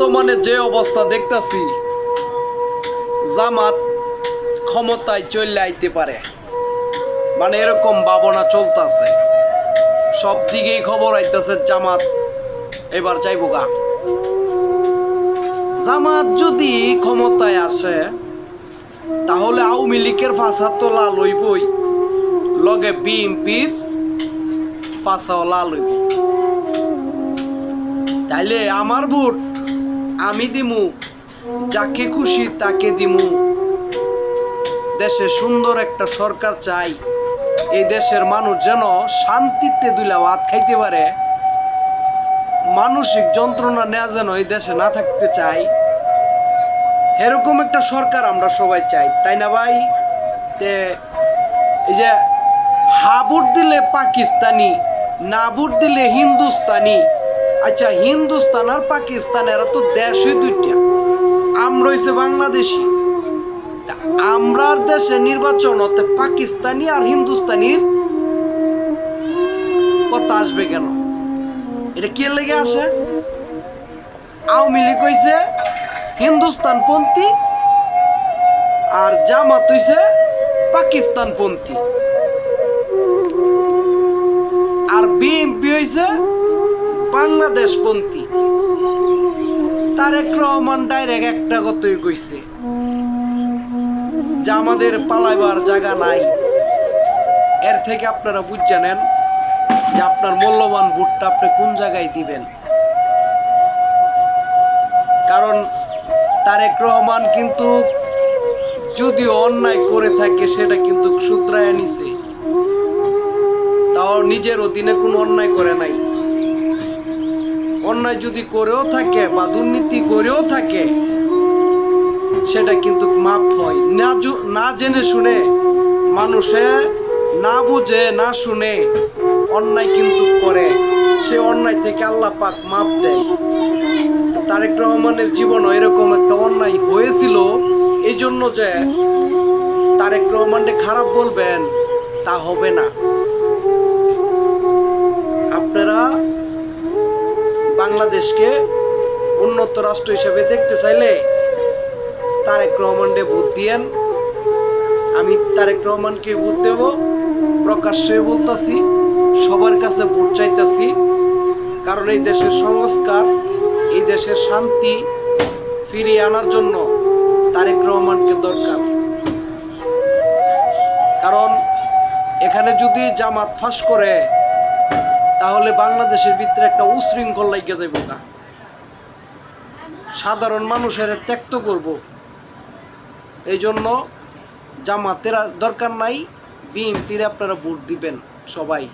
বর্তমানে যে অবস্থা দেখতাছি, জামাত ক্ষমতায় চলে আইতে পারে। মানে এরকম ভাবনা চলতেছে। সব দিকেই খবর আইতেছে জামাত, এবার যাইব গা। জামাত যদি ক্ষমতায় আসে, তাহলে আওয়ামী লীগের ফাঁসা তো লাল হইবই। লগে বিএনপির পাশাও লাল হইব তাইলে আমার ভোট আমি দিমু, যাকে খুশি তাকে দিমু। দেশে সুন্দর একটা সরকার চাই, এই দেশের মানুষ যেন শান্তিতে দুইলা ভাত খাইতে পারে। মানসিক যন্ত্রণা নেওয়া যেন এই দেশে না থাকতে চাই। এরকম একটা সরকার আমরা সবাই চাই, তাই না ভাই? তে এই যে হাবুট দিলে পাকিস্তানি না দিলে হিন্দুস্তানি আচ্ছা হিন্দুস্তান আর পাকিস্তান, এরা তো দেশই দুইটা। আমরা হইছে বাংলাদেশি। আমরার দেশে নির্বাচন হতে পাকিস্তানি আর হিন্দুস্তানির কথা আসবে কেন? এটা কে লেগে আসে? আওয়ামী লীগ হইছে হিন্দুস্তানপন্থী আর জামাত হইছে পাকিস্তানপন্থী। আর বিএনপি হইছে বাংলাদেশপন্থী। তারেক রহমান ডাইরেক্ট একটা কথাই কইছে, যে আমাদের পালাইবার জায়গা নাই। এর থেকে আপনারা বুঝে নেন যে আপনার মূল্যবান ভোটটা আপনি কোন জায়গায় দিবেন। কারণ তারেক রহমান কিন্তু যদিও অন্যায় করে থাকে, সেটা কিন্তু শুধরায় নিছে। তাও নিজের অধীনে কোনো অন্যায় করে নাই। অন্যায় যদি করেও থাকে বা দুর্নীতি করেও থাকে, সেটা কিন্তু মাপ হয়। না না জেনে শুনে মানুষে না বুঝে, না শুনে অন্যায় কিন্তু করে। সে অন্যায় থেকে আল্লাহ পাক মাপ দেয়। তারেক রহমানের জীবন এরকম একটা অন্যায় হয়েছিল। এই জন্য যে তারেক রহমানকে খারাপ বলবেন, তা হবে না। বাংলাদেশকে উন্নত রাষ্ট্র হিসেবে দেখতে চাইলে তারেক রহমানকে ভোট দিয়েন। আমি তারেক রহমানকে ভোট দেব, প্রকাশ্যে বলতাছি, সবার কাছে ভোট চাইতাছি, কারণ এই দেশের সংস্কার, এই দেশের শান্তি ফিরিয়ে আনার জন্য তারেক রহমানকে দরকার। কারণ এখানে যদি জামাত ফাঁস করে তাহলে বাংলাদেশের ভিতরে একটা উশৃঙ্খল লাগিয়ে যাইব না সাধারণ মানুষের ত্যক্ত করব। এই জন্য জামাতের দরকার নাই, বিএনপির আপনারা ভোট দিবেন সবাই।